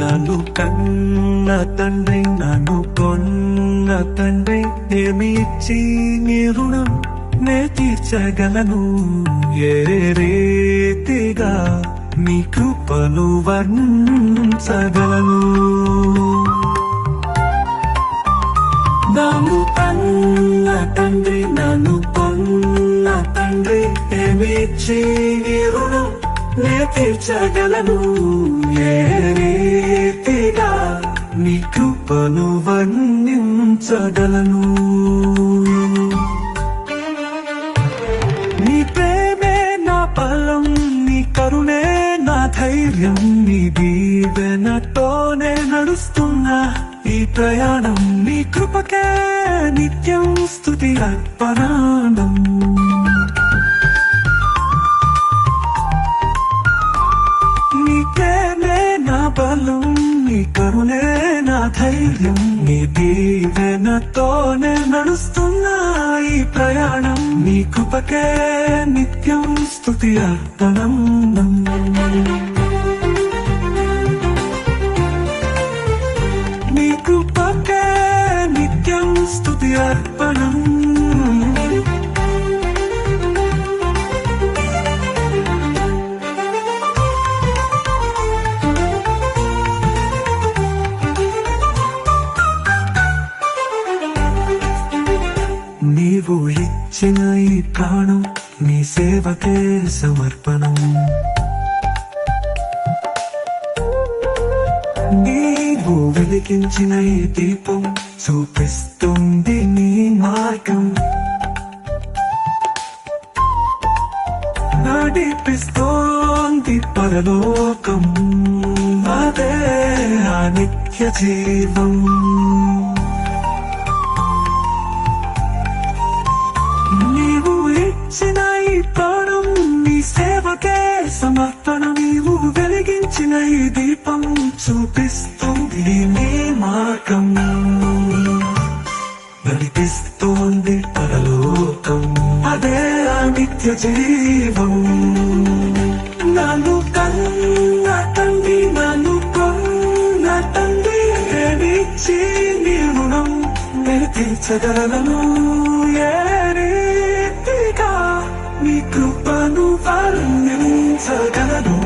నన్ను కన్న తండ్రి నన్ను కొన్న తండ్రి ఏమి ఇచ్చి నీ రుణం నే తీర్చగలను? ఏ రీతిగా నీ కృపను వర్ణించగలను. నన్ను కన్న తండ్రి నన్ను కొన్న తండ్రి ఏమిచ్చి నీ రుణం నే తీర్చగలను ఏ రీతిగా నీ కృపను వర్ణించగలను. నీ ప్రేమే నా బలం నీ కరుణే నా ధైర్యం నీ దీవెనతోనే నడుస్తున్నా ఈ ప్రయాణం నీ కృపకే నిత్యం స్థుతి అర్పణానం కరుణే నా ధైర్యం నీ దీవెనతోనే నడుస్తున్నా ఈ ప్రయాణం. నీ కృపకే నిత్యం స్థుతి అర్పణం. నీవు ఇచ్చిన ఈ ప్రాణం నీ సేవకే సమర్పణం. నీవు వెలిగించిన ఈ దీపం చూపిస్తుంది నీ మార్గం. నడిపిస్తోంది పరలోకం అదే నిత్య జీవం. సమర్పణ నీవు వెలిగించిన ఈ దీపం చూపిస్తుంది నీ మార్గం. నడిపిస్తోంది పరలోకం. అదే ఆ నిత్య జీవం. నన్ను కన్న తండ్రి నన్ను కొన్న తండ్రి ఏమిచ్చి నీ రుణం నేను తీర్చగలను ఏ రీతిగా నీ కృపను వర్ణించగలను నన్ను కన్న తండ్రి నన్ను